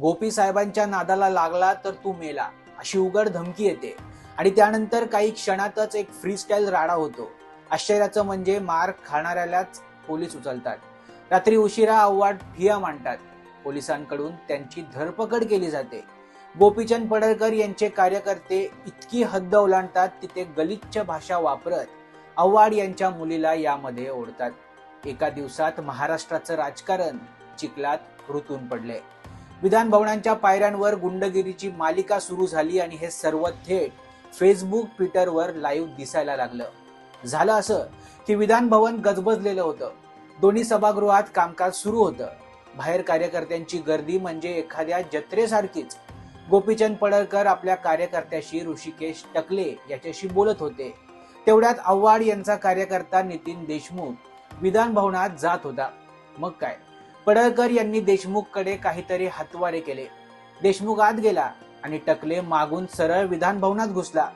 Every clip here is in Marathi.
गोपी साहेबांच्या नादाला लागला तर तू मेला अशी उघड धमकी येते. आणि त्यानंतर काही क्षणातच एक फ्रीस्टाईल राडा होतो. आश्चर्याचं म्हणजे मार खाणाऱ्यालाच पोलीस उचलतात. रात्री उशिरा आव्हाड फिया मांडतात. पोलिसांकडून त्यांची धरपकड केली जाते. गोपीचंद पडळकर यांचे कार्यकर्ते इतकी हद्द ओलांडतात की ते गलिच्छ भाषा वापरत आव्हाड यांच्या मुलीला यामध्ये ओढतात. एका दिवसात महाराष्ट्राचं राजकारण चिखलात ऋतून पडले. विधान भवनांच्या पायऱ्यांवर गुंडगिरीची मालिका सुरू झाली आणि हे सर्व थेट फेसबुक ट्विटरवर लाईव्ह दिसायला लागलं. झालं असं की विधान भवन गजबजलेलं होतं. दोन्ही सभागृहात कामकाज सुरू होतं. बाहेर कार्यकर्त्यांची गर्दी म्हणजे एखाद्या जत्रेसारखीच. गोपीचंद पडळकर आपल्या कार्यकर्त्याशी ऋषिकेश टकले याच्याशी बोलत होते. तेवढ्यात आव्हाड यांचा कार्यकर्ता नितीन देशमुख विधान भवनात जात होता. मग काय? पडळकर यांनी देशमुखकडे काहीतरी हातवारे केले. देशमुख आत गेला आणि टकले मागून सरळ विधान भवनात घुसला.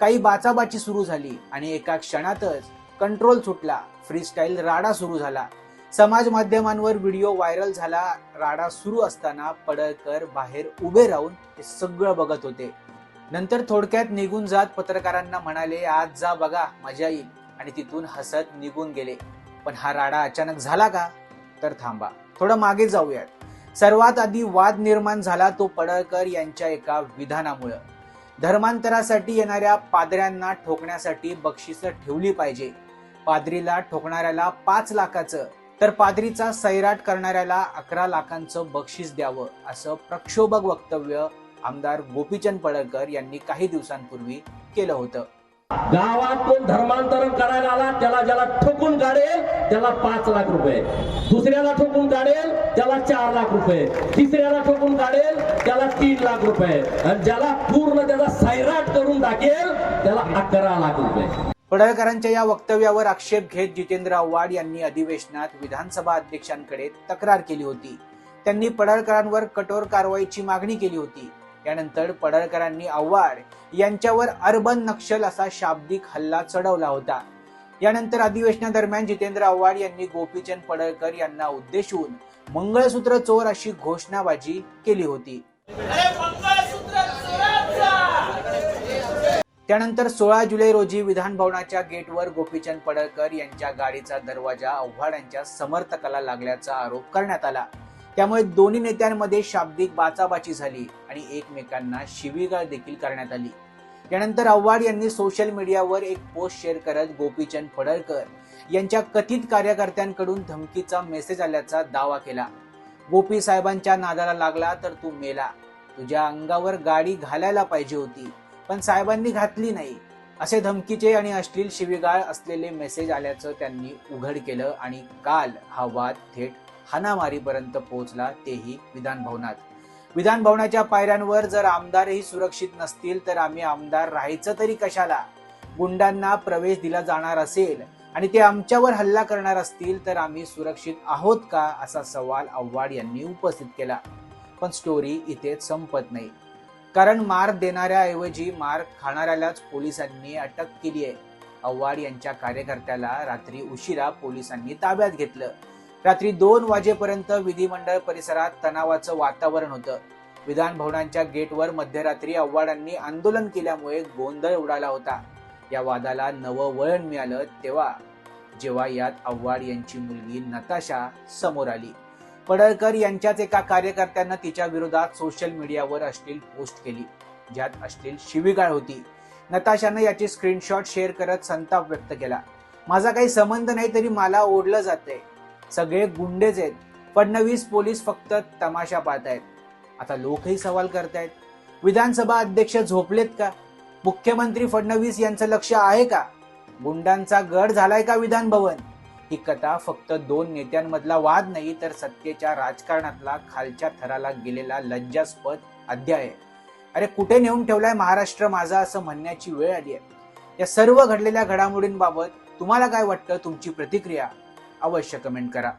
काही बाचाबाची सुरू झाली आणि एका क्षणातच कंट्रोल सुटला. फ्रीस्टाईल राडा सुरू झाला. समाज माध्यमांवर व्हिडिओ व्हायरल झाला. राडा सुरू असताना पडळकर बाहेर उभे राहून हे सगळं बघत होते. नंतर थोडक्यात निघून जात पत्रकारांना म्हणाले आज जा बघा मजा येईल. आणि तिथून हसत निघून गेले. पण हा राडा अचानक झाला का? तर थांबा. थोडं मागे जाऊयात. सर्वात आधी वाद निर्माण झाला तो पडळकर यांच्या एका विधानामुळं. धर्मांतरासाठी येणाऱ्या पादऱ्यांना ठोकण्यासाठी बक्षिसं ठेवली पाहिजे. पादरीला ठोकणाऱ्याला पाच लाखाचं तर पादरीचा सैराट करणाऱ्याला अकरा लाखांचं बक्षीस द्यावं असं प्रक्षोभक वक्तव्य आमदार गोपीचंद पडळकर यांनी काही दिवसांपूर्वी केलं होतं. गावात कोण धर्मांतरण करायला आला त्याला ज्याला ठोकून काढेल त्याला पाच लाख रुपये. दुसऱ्याला ठोकून काढेल त्याला चार लाख रुपये. तिसऱ्याला ठोकून काढेल त्याला तीन लाख रुपये. आणि ज्याला पूर्ण त्याचा सैराट करून टाकेल त्याला अकरा लाख रुपये. पडळकरांच्या या वक्तव्यावर आक्षेप घेत जितेंद्र आव्हाड यांनी अधिवेशनात विधानसभा अध्यक्षांकडे तक्रार केली होती. त्यांनी पडळकरांवर कठोर कारवाईची मागणी केली होती. यानंतर पडळकरांनी आव्हाड यांच्यावर अर्बन नक्षल असा शाब्दिक हल्ला चढवला होता. यानंतर अधिवेशनादरम्यान जितेंद्र आव्हाड यांनी गोपीचंद पडळकर यांना उद्देशून मंगळसूत्र चोर अशी घोषणाबाजी केली होती. त्यानंतर सोळा जुलै रोजी विधान भवनाच्या गेटवर गोपीचंद पडळकर यांच्या गाडीचा दरवाजा आव्हाडांच्या समर्थकाला लागल्याचा आरोप करण्यात आला. त्यामुळे दोन्ही नेत्यांमध्ये शाब्दिक बाचाबाची झाली. आणि एकमेकांना शिवीगाळ देखील करण्यात आली. यानंतर आव्हाड यांनी सोशल मीडियावर एक पोस्ट शेअर करत गोपीचंद फडळकर यांच्या कथित कार्यकर्त्यांकडून धमकीचा मेसेज आल्याचा दावा केला. गोपी साहेबांच्या नादाला लागला तर तू मेला. तुझ्या अंगावर गाडी घालायला पाहिजे होती पण साहेबांनी घातली नाही. असे धमकीचे आणि अश्लील शिवीगाळ असलेले मेसेज आल्याचं त्यांनी उघड केलं आणि काल हा वाद थेट हानामारीपर्यंत पोहोचला तेही विधान भवनात विधान भवनाच्या पायऱ्यांवर जर आमदारही सुरक्षित नसतील तर आम्ही आमदार राहायचं तरी कशाला? गुंडांना प्रवेश दिला जाणार असेल आणि ते आमच्यावर हल्ला करणार असतील तर आम्ही सुरक्षित आहोत का? असा सवाल आव्हाड यांनी उपस्थित केला. पण स्टोरी इथे संपत नाही. कारण मार देणाऱ्याऐवजी मार खाणाऱ्यालाच पोलिसांनी अटक केली आहे. आव्हाड यांच्या कार्यकर्त्याला रात्री उशिरा पोलिसांनी ताब्यात घेतलं. रात्री दोन वाजेपर्यंत विधिमंडळ परिसरात तणावाचं वातावरण होतं. विधान भवनांच्या गेटवर मध्यरात्री आव्हाडांनी आंदोलन केल्यामुळे गोंधळ उडाला होता. या वादाला नवं वळण मिळालं तेव्हा जेव्हा यात आव्हाड यांची मुलगी नताशा समोर आली. पडळकर यांच्याच एका कार्यकर्त्यानं तिच्या विरोधात सोशल मीडियावर अश्लील पोस्ट केली ज्यात अश्लील शिवीगाळ होती. नताशानं याची स्क्रीनशॉट शेअर करत संताप व्यक्त केला. माझा काही संबंध नाही तरी मला ओढलं जातंय. सगळे गुंडेच आहेत. फडणवीस पोलीस फक्त तमाशा पाहत आहेत आता लोकही सवाल करतायत. विधानसभा अध्यक्ष झोपलेत का? मुख्यमंत्री फडणवीस यांचं लक्ष आहे का? गुंडांचा गड झालाय का विधान भवन? ही कथा फक्त दोन नेत्यांमधला वाद नाही तर सत्तेच्या राजकारणातला खालच्या थराला गेलेला लज्जास्पद अध्याय. आहे अरे कुठे नेऊन ठेवलाय महाराष्ट्र माझा असं म्हणण्याची वेळ आली आहे? या सर्व घडलेल्या घडामोडींबाबत तुम्हाला काय वाटतं? तुमची प्रतिक्रिया? अवश्य कमेंट करा.